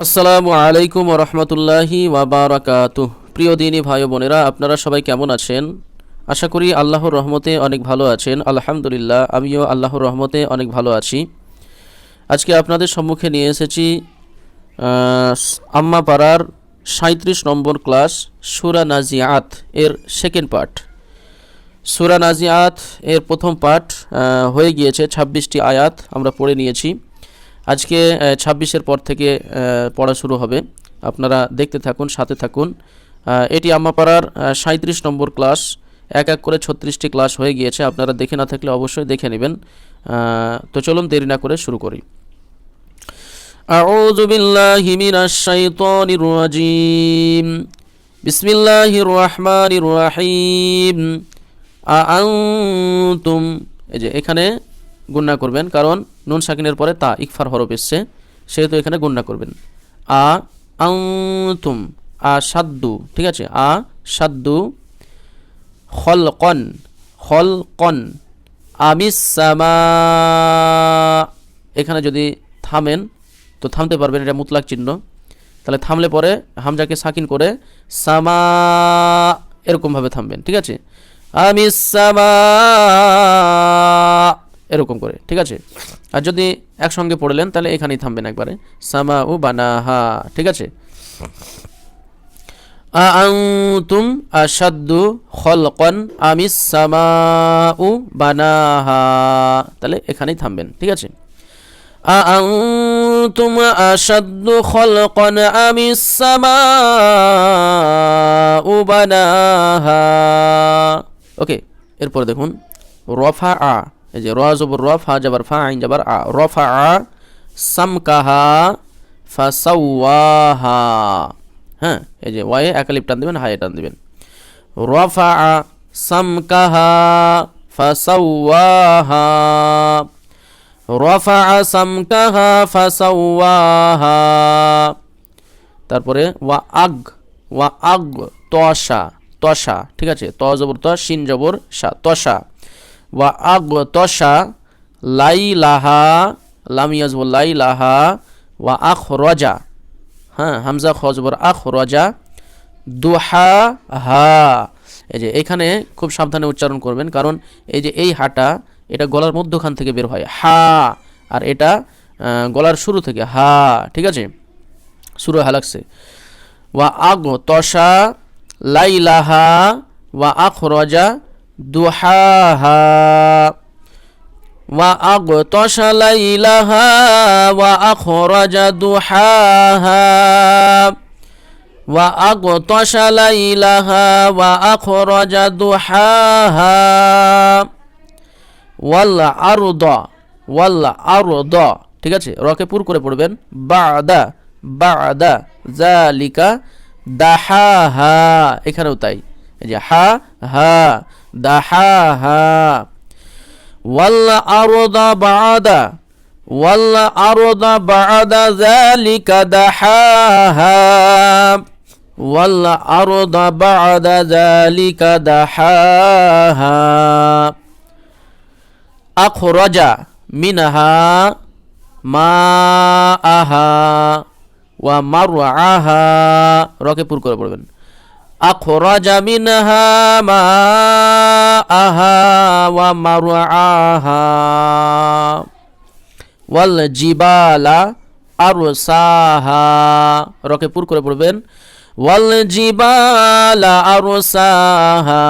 আসসালামু আলাইকুম রহমতুল্লাহি ওয়াবারাকাতু। প্রিয় দিনী ভাই বোনেরা আপনারা সবাই কেমন আছেন? আশা করি আল্লাহর রহমতে অনেক ভালো আছেন। আলহামদুলিল্লাহ আমিও আল্লাহর রহমতে অনেক ভালো আছি। আজকে আপনাদের সম্মুখে নিয়ে এসেছি আহ, আম্মা পাড়ার সাঁত্রিশ নম্বর ক্লাস সুরা নাজিয়াত এর সেকেন্ড পার্ট সুরা নাজিয়াত এর প্রথম পার্ট হয়ে গিয়েছে ছাব্বিশটি আয়াত আমরা পড়ে নিয়েছি। আজকে ছাব্বিশের পর থেকে আহ, পড়া শুরু হবে আপনারা দেখতে থাকুন সাথে থাকুন আহ, এটি আম্মাপাড়ার সাঁত্রিশ নম্বর ক্লাস এক এক করে ছত্রিশটি ক্লাস হয়ে গিয়েছে আপনারা দেখে না থাকলে অবশ্যই দেখে নেবেন আহ, তো চলুন দেরি না করে শুরু করি أعوذ بالله من الشيطان الرجيم بسم الله الرحمن الرحيم أأنتم এই যে এখানে গুণনা করবেন কারণ নুন সাকিনের পরে তা ইকফার হরফ এসছে, সেহেতু এখানে গুণনা করবেন। আ, আন্তুম, আ সাদ্দু, ঠিক আছে? আ সাদ্দু খলকন খলকন আমিসামা এখানে যদি থামেন, তো থামতে পারবেন, এটা মুতলাক চিহ্ন। তাহলে থামলে পরে হামজাকে সাকিন করে সামা এরকমভাবে থামবেন, ঠিক আছে? আমি সামা। এরকম করে, ঠিক আছে? আর যদি একসঙ্গে পড়লেন, তাহলে এখানেই থামবেন একবারে। সামা ও বানাহা, ঠিক আছে? আআনতুম আশাদ্দু খলকন আমিস সামাউ বানাহা। তাহলে এখানেই থামবেন, ঠিক আছে? আআনতুম আশাদ্দু খলকন আমিস সামাউ বানাহা। ওকে, এরপর দেখুন, রফা আ এই যে র জবর রফ হা জবর ফা, আইন জবর আ, রফা আ সামকাহা ফাসাওয়াহা। হ্যাঁ এই যে ওয়াই একালিপ টান দিবেন হাই টান দিবেন। রফা সামকাহা ফাসাওয়াহা। রফা সামকাহা ফাসাওয়াহা। তারপরে ওয়া আগ ওয়া আগ তশা তশা ঠিক আছে? ত জবর ত, শিন জবর সা তশা ওয়া আগ তশা লাই লাহা লাম ইয়াজবু লাই লাহা ওয়া আখ রজা হ্যাঁ হামজা খজবর আখ রজা দুহা, হা। এই যে এখানে খুব সাবধানে উচ্চারণ করবেন, কারণ এই যে এই হাটা, এটা গলার মধ্যখান থেকে বের হয়। হা, আর এটা গলার শুরু থেকে হা, ঠিক আছে? শুরু হা লাগছে ওয়া আগ তশা লাইলাহা, ওয়া আখ রজা দুহাহা وأغطش ليلها وأخرج ضحاها وأغطش ليلها وأخرج ضحاها والأرض والأرض ঠিক আছে রকে পুর করে পড়বেন বাদা বাদা জালিকা দাহাহা এখানেও তাই এই যে হা হা দাহাহা والأرض بعد والأرض بعد ذلك دحاها والأرض بعد ذلك دحاها أخرج منها ماءها ومرعاها রকে পুর করে পড়বেন أخرج منها ماءها ومرعاها والجبال أرساها রকে পুর করে পড়বেন والجبال أرساها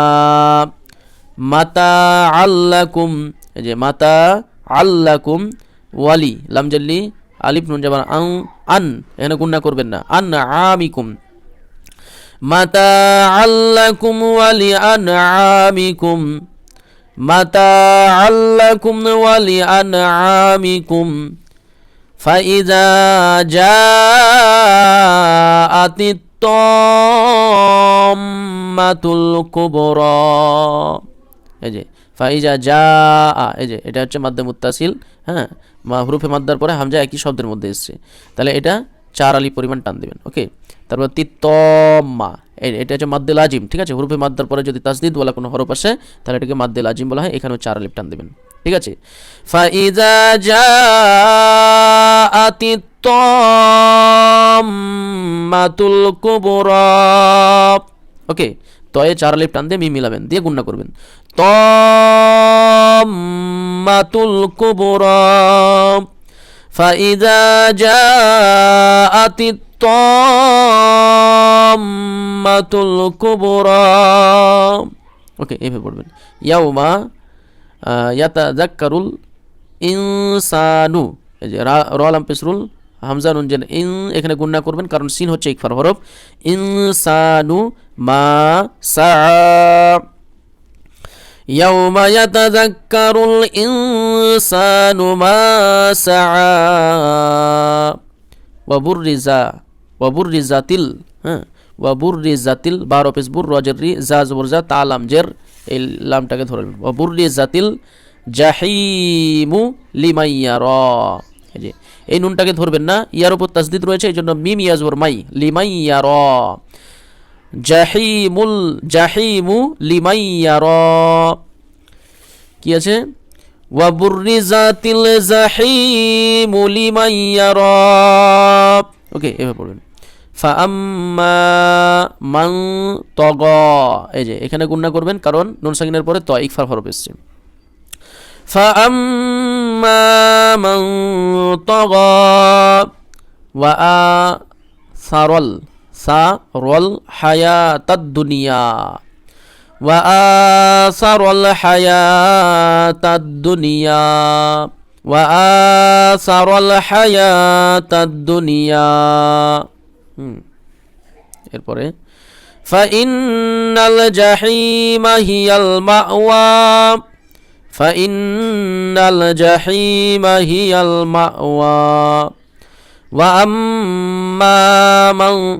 متاعا لكم এই যে মাতা আল্লাকুম ওয়ালি লামজাল্লি আলিফ নুন জাবান আন আন এখানে গুন্না করবেন না আন আমিকুম متاعا لكم ولأنعامكم متاعا لكم ولأنعامكم فإذا جاءت الطامة الكبرى এই যে ফাইজা যা এই যে এটা হচ্ছে মাদ্দে মুত্তাসিল হ্যাঁ মা হুরুফে মাদ্দার পরে হামজা একই শব্দের মধ্যে এসছে তাহলে এটা চার আলি পরিমাণ টান দেবেন ওকে তারপর তিতমা এটা হচ্ছে মাদ্দেল আজিম ঠিক আছে? হরুফে মাদ্দার পরে যদি তাসদিদওয়ালা কোনো হরফ আসে, তাহলে এটাকে মাদ্দেল আজিম বলা হয়, এখানেও চার আলিফ টান দেবেন, ঠিক আছে? ফাইজা জা আতিত্তমাতুল কুবরা ওকে তয়ে চার আলিফ টান দিয়ে মি মিলাবেন, দিয়ে গুণনা করবেন। তুল কুবুরা فإذا جاءت الطامة الكبرى ওকে এইভাবে পড়বেন ইয়াউমা ইয়াতাযাক্কারুল ইনসানু এই যে রা র লাম পেসরুল হামজা নুন জেন ইন এখানে গুণনা করবেন কারণ সিন হচ্ছে ইকফার হরফ ইনসানু মা সা يوم يتذكر الإنسان ما سعى وبرز وبرزت ال হ্যাঁ وبرزت ال বারো পেস বুর রজের রি জা জবর জা তা লাম জের এই লামটাকে ধরে নেবেন وبرزت জাহিমু লিমাইয়ারা এই যে এই নুনটাকে ধরবেন না ইয়ার উপর তাসদিদ রয়েছে এই জন্য মিম ইয়াজবর মাই লিমাইয়ারা জাহিমুল, জাহিমু লিমাইয়ার কি আছে? ওয়াবুরিজাতিল জাহিমু লিমাইয়ার ওকে, এভাবে পড়বেন। ফাআম্মা মান তগ। এই যে, এখানে গুণনা করবেন, কারণ নুন সাকিনের পরে ত, ইকফার হরফ এসছে। ফাআম্মা মান তগ। ওয়া সারল। সারল হায়াতাদ দুনিয়া ওয়া আসারল হায়াতাদ দুনিয়া ওয়া আসারল হায়াতাদ দুনিয়া হুম এরপরে فإن الجحيم هي المأوى فإن الجحيم هي المأوى وأما من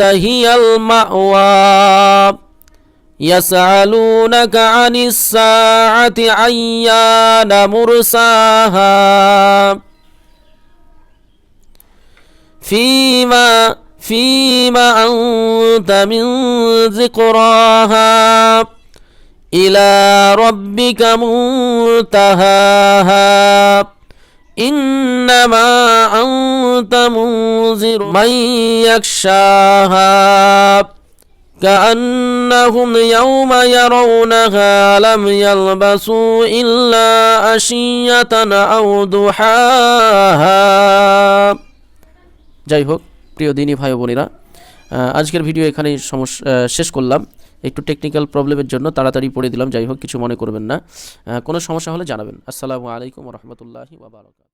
هي المأوى. يسألونك عن الساعة أيان مرساها. فيما فيما أنت من ذكراها. إلى ربك منتهاها. إنما أنت منذر من يخشاها كأنهم يوم يرونها لم يلبسوا إلا أشية أو ضحاها যাই হোক প্রিয় দিনী ভাই ও বোনেরা আহ, আজকের ভিডিও এখানেই সমস্যা আহ, শেষ করলাম একটু টেকনিক্যাল প্রবলেমের জন্য তাড়াতাড়ি পড়ে দিলাম, যাই হোক, কিছু মনে করবেন না। কোনো সমস্যা হলে জানাবেন। আসসালামু আলাইকুম রহমতুল্লাহি ওয়া বারাকাতুহু।